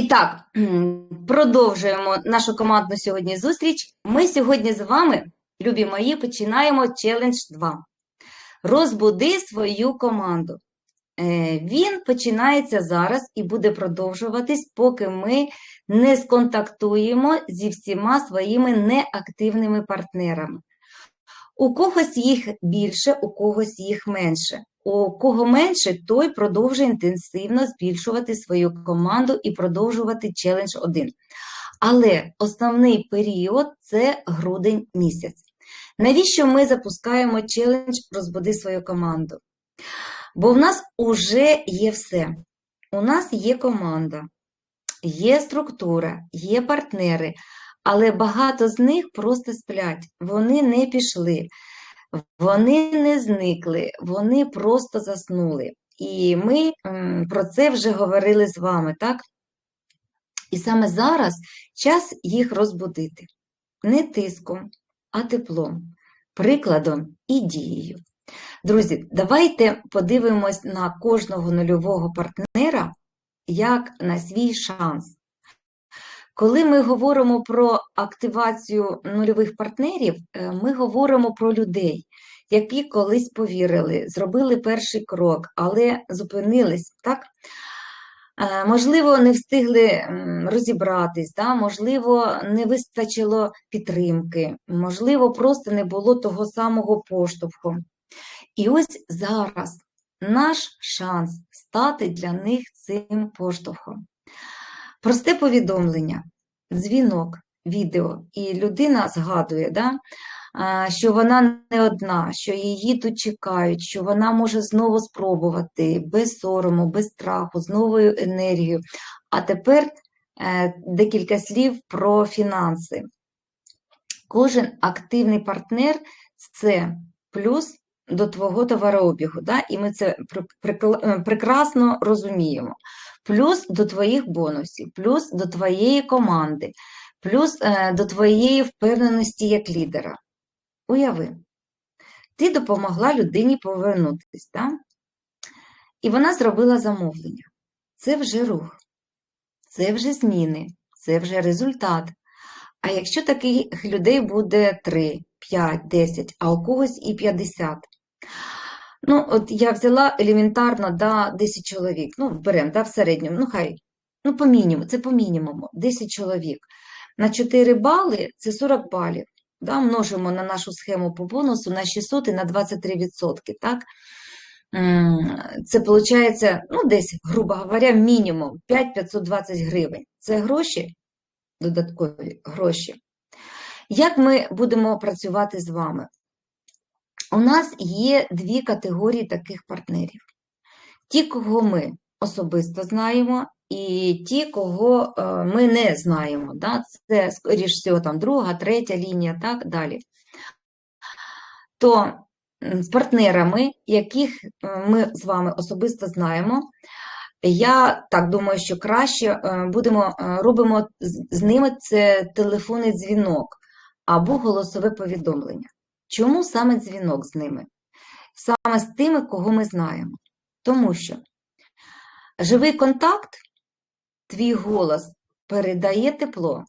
І так, продовжуємо нашу командну сьогодні зустріч. Ми сьогодні з вами, любі мої, починаємо челендж 2. Розбуди свою команду. Е, Він починається зараз і буде продовжуватись, поки ми не сконтактуємо зі всіма своїми неактивними партнерами. У когось їх більше, у когось їх менше. У кого менше, той продовжує інтенсивно збільшувати свою команду і продовжувати челендж 1. Але основний період це грудень місяць. Навіщо ми запускаємо челендж Розбуди свою команду? Бо в нас уже є все. У нас є команда, є структура, є партнери, але багато з них просто сплять, вони не пішли. Вони не зникли, вони просто заснули. І ми про це вже говорили з вами, так? І саме зараз час їх розбудити. Не тиском, а теплом, прикладом і дією. Друзі, давайте подивимось на кожного нульового партнера як на свій шанс. Коли ми говоримо про активацію нульових партнерів, е, ми говоримо про людей, які колись повірили, зробили перший крок, але зупинились, так? Е, можливо, не встигли розібратись, да? можливо, не вистачило підтримки, можливо, просто не було того самого поштовху. І ось зараз наш шанс стати для них цим поштовхом. Просте повідомлення, дзвінок, відео, і людина згадує, да, що вона не одна, що її тут чекають, що вона може знову спробувати без сорому, без страху, з новою енергією. А тепер е, декілька слів про фінанси. Кожен активний партнер це плюс до твого товарообігу, да? і ми це е, прекрасно розуміємо плюс до твоїх бонусів, плюс до твоєї команди, плюс е, до твоєї впевненості як лідера. Уяви, ти допомогла людині повернутися, да? і вона зробила замовлення. Це вже рух, це вже зміни, це вже результат. А якщо таких людей буде 3, 5, 10, а у когось і 50. Ну, от я взяла елементарно да, 10 чоловік. Ну, беремо да, в середньому, ну хай, ну, по мінімуму, це по мінімуму, 10 чоловік. На 4 бали це 40 балів. Да, Множимо на нашу схему по бонусу на 600 і на 23%. так? Це виходить, ну, десь, грубо говоря, мінімум 5-520 гривень. Це гроші, додаткові гроші. Як ми будемо працювати з вами? У нас є дві категорії таких партнерів: ті, кого ми особисто знаємо, і ті, кого е, ми не знаємо. Да? Це, скоріш всього, там друга, третя лінія, так далі. То з партнерами, яких е, ми з вами особисто знаємо, я так думаю, що краще е, будемо, робимо з ними це телефонний дзвінок або голосове повідомлення. Чому саме дзвінок з ними? Саме з тими, кого ми знаємо. Тому що живий контакт, твій голос передає тепло,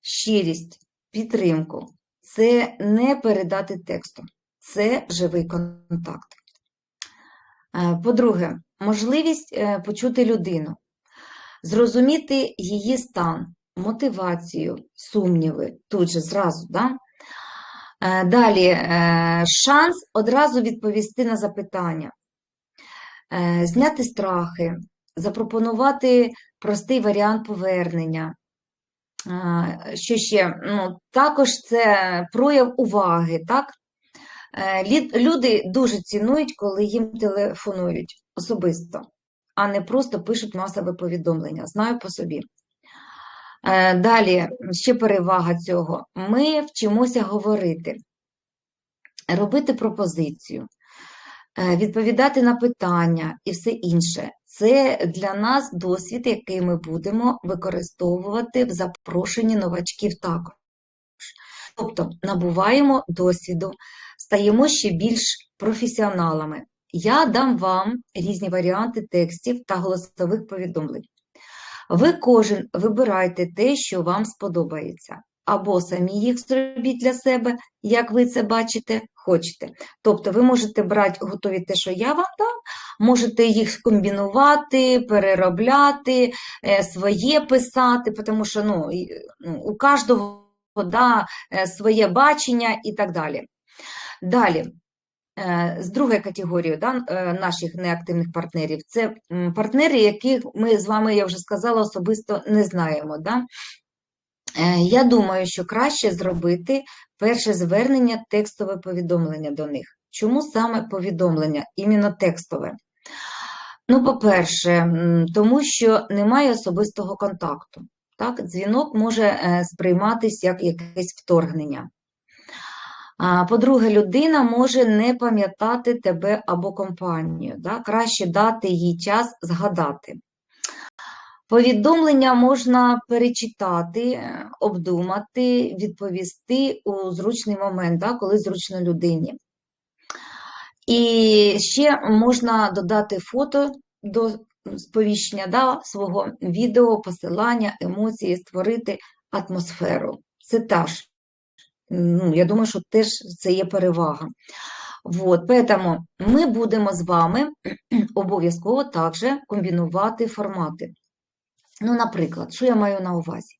щирість, підтримку. Це не передати текстом, це живий контакт. Е, по-друге, можливість е, почути людину, зрозуміти її стан, мотивацію, сумніви тут же зразу. Да? Е, далі е, шанс одразу відповісти на запитання, е, зняти страхи, запропонувати простий варіант повернення. Що ще? Ну, Також це прояв уваги. так? Люди дуже цінують, коли їм телефонують особисто, а не просто пишуть масове повідомлення. Знаю по собі. Е, далі, ще перевага цього. Ми вчимося говорити, робити пропозицію, е, відповідати на питання і все інше. Це для нас досвід, який ми будемо використовувати в запрошенні новачків також. Тобто набуваємо досвіду, стаємо ще більш професіоналами. Я дам вам різні варіанти текстів та голосових повідомлень. Ви кожен вибирайте те, що вам сподобається. Або самі їх зробіть для себе, як ви це бачите, хочете. Тобто ви можете брати готові те, що я вам дам, можете їх комбінувати, переробляти, е, своє писати, тому що ну, ну, у кожного да, е, своє бачення і так далі. Далі. З другої категорії да, е, наших неактивних партнерів це партнери, яких ми з вами, я вже сказала, особисто не знаємо. Да? Е, Я думаю, що краще зробити перше звернення текстове повідомлення до них. Чому саме повідомлення, іменно текстове? Ну, по-перше, тому що немає особистого контакту. Так? Дзвінок може е, сприйматись як якесь вторгнення. По-друге, людина може не пам'ятати тебе або компанію. Да? Краще дати їй час згадати. Повідомлення можна перечитати, е, обдумати, відповісти у зручний момент, да, коли зручно людині. І ще можна додати фото до сповіщення да, свого відео, посилання, емоції, створити атмосферу. Це теж, ну, я думаю, що теж це є перевага. Вот, поэтому ми будемо з вами обов'язково також комбінувати формати. Ну, наприклад, що я маю на увазі?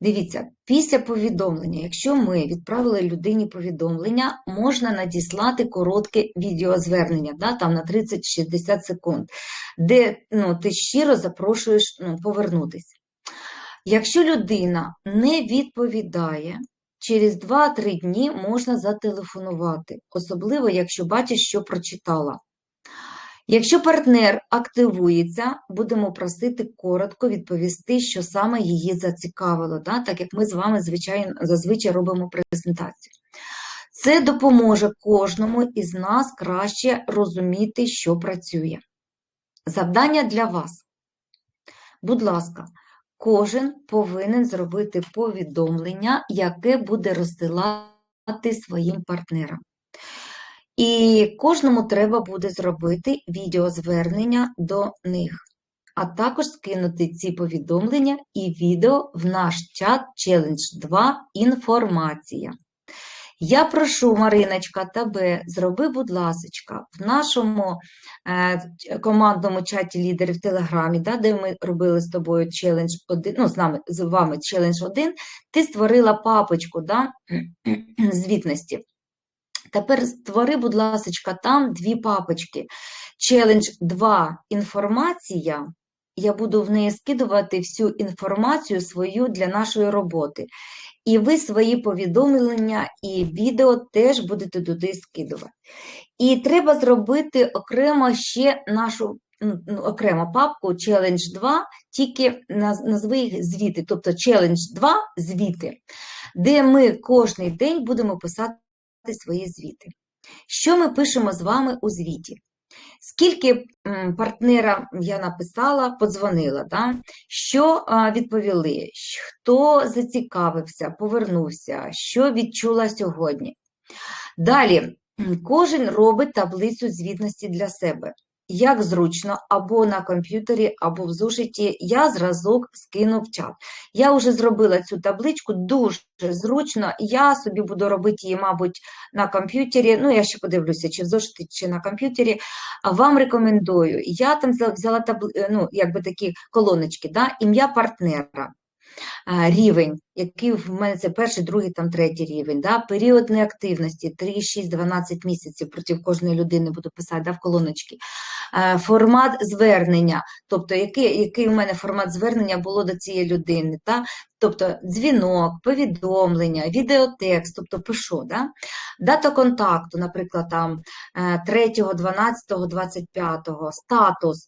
Дивіться, після повідомлення, якщо ми відправили людині повідомлення, можна надіслати коротке відеозвернення, да, там на 30-60 секунд, де ну, ти щиро запрошуєш ну, повернутися. Якщо людина не відповідає, через 2-3 дні можна зателефонувати, особливо, якщо бачиш, що прочитала. Якщо партнер активується, будемо просити коротко відповісти, що саме її зацікавило, да? так як ми з вами звичайно, зазвичай робимо презентацію. Це допоможе кожному із нас краще розуміти, що працює. Завдання для вас. Будь ласка, кожен повинен зробити повідомлення, яке буде розсилати своїм партнерам. І кожному треба буде зробити відеозвернення до них, а також скинути ці повідомлення і відео в наш чат Challenge 2 інформація. Я прошу, Мариночка, тебе, зроби, будь ласка, в нашому е, командному чаті лідерів в Телеграмі, да, де ми робили з тобою челендж 1, ну, з нами, з вами челендж 1, ти створила папочку да, звітності. Тепер створи, будь ласка, там дві папочки. Челендж 2 інформація. Я буду в неї скидувати всю інформацію свою для нашої роботи. І ви свої повідомлення і відео теж будете туди скидувати. І треба зробити окремо ще нашу ну, окрему папку Challenge 2, тільки назви їх звіти, тобто Challenge 2 звіти, де ми кожен день будемо писати свої звіти. Що ми пишемо з вами у звіті? Скільки партнера я написала, подзвонила, да? що відповіли, хто зацікавився, повернувся, що відчула сьогодні. Далі, кожен робить таблицю звітності для себе як зручно, або на комп'ютері, або в зошиті, я зразок скину в чат. Я вже зробила цю табличку дуже зручно, я собі буду робити її, мабуть, на комп'ютері. Ну, я ще подивлюся, чи в зошиті, чи на комп'ютері. Вам рекомендую. Я там взяла табли... ну, якби такі колоночки, да? ім'я партнера рівень, який в мене це перший, другий, там третій рівень, да? період неактивності 3, 6, 12 місяців проти кожної людини буду писати да, в колоночки. Формат звернення, тобто який який у мене формат звернення було до цієї людини. Да? Тобто дзвінок, повідомлення, відеотекст, тобто пишу. Да? Дата контакту, наприклад, там 3, 12, 25, статус,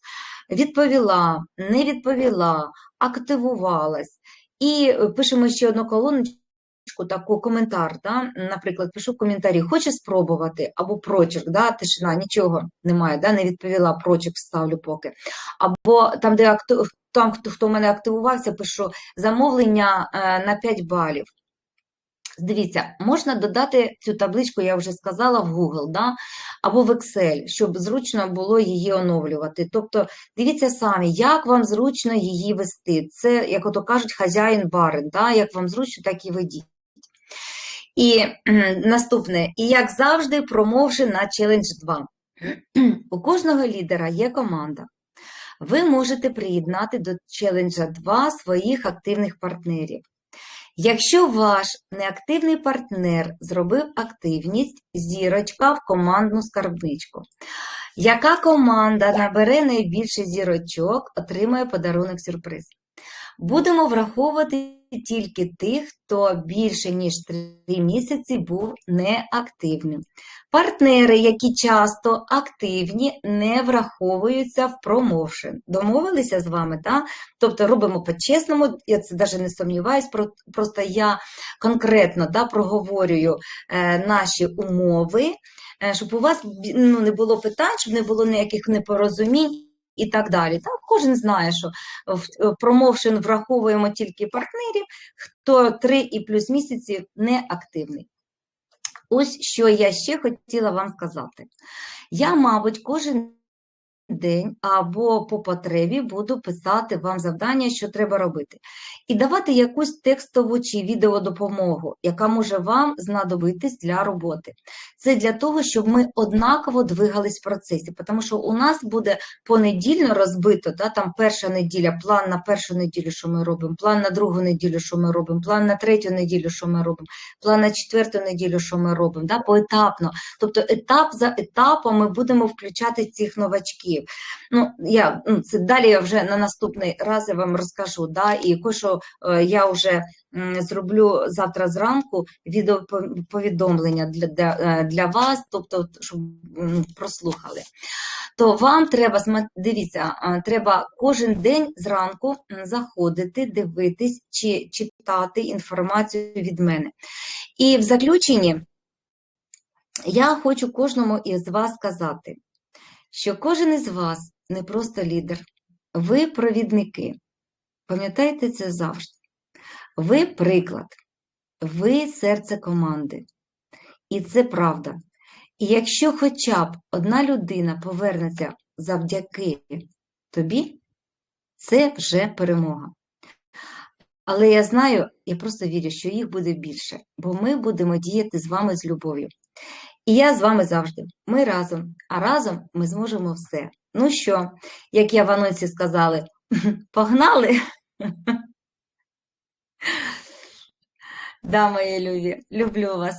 відповіла, не відповіла, активувалась. І пишемо ще одну колоночку, таку коментар. Да? Наприклад, пишу в коментарі, хоче спробувати, або прочерк, да? тишина, нічого немає, да? не відповіла, прочерк ставлю поки. Або там, де актив, там, хто, хто в мене активувався, пишу замовлення е, на 5 балів. Дивіться, можна додати цю табличку, я вже сказала, в Google, да? або в Excel, щоб зручно було її оновлювати. Тобто, дивіться самі, як вам зручно її вести. Це, як ото кажуть, хазяїн барин, да? як вам зручно, так і ведіть. І наступне, і як завжди, промовши на Challenge 2. У кожного лідера є команда. Ви можете приєднати до Challenge 2 своїх активних партнерів. Якщо ваш неактивний партнер зробив активність, зірочка в командну скарбничку. Яка команда набере найбільше зірочок, отримає подарунок сюрприз. Будемо враховувати тільки тих, хто більше ніж 3 місяці був неактивним. Партнери, які часто активні, не враховуються в промоушен. Домовилися з вами, так? Тобто робимо по-чесному, я це навіть не сумніваюсь, просто я конкретно да, проговорюю е, наші умови, е, щоб у вас ну, не було питань, щоб не було ніяких непорозумінь і так далі. Так? Кожен знає, що в промоушен враховуємо тільки партнерів, хто 3 і плюс місяці не активний. Ось що я ще хотіла вам сказати. Я, мабуть, кожен день або по потребі буду писати вам завдання, що треба робити. І давати якусь текстову чи відеодопомогу, яка може вам знадобитись для роботи. Це для того, щоб ми однаково двигались в процесі, тому що у нас буде понедільно розбито, да, там перша неділя, план на першу неділю, що ми робимо, план на другу неділю, що ми робимо, план на третю неділю, що ми робимо, план на четверту неділю, що ми робимо, да, поетапно. Тобто етап за етапом ми будемо включати цих новачків. Ну, я, ну, це Далі вже на наступний раз я вам розкажу. Да, І що е, я вже зроблю завтра зранку відеоповідомлення для, для, е, для вас, тобто, щоб прослухали. То вам треба, дивіться, е, треба кожен день зранку заходити, дивитись чи читати інформацію від мене. І в заключенні я хочу кожному із вас сказати що кожен із вас не просто лідер, ви провідники. Пам'ятайте це завжди. Ви приклад, ви серце команди. І це правда. І якщо хоча б одна людина повернеться завдяки тобі, це вже перемога. Але я знаю, я просто вірю, що їх буде більше, бо ми будемо діяти з вами з любов'ю. І я з вами завжди. Ми разом, а разом ми зможемо все. Ну що, як я в анонсі сказали, погнали? Да, мої любі, люблю вас.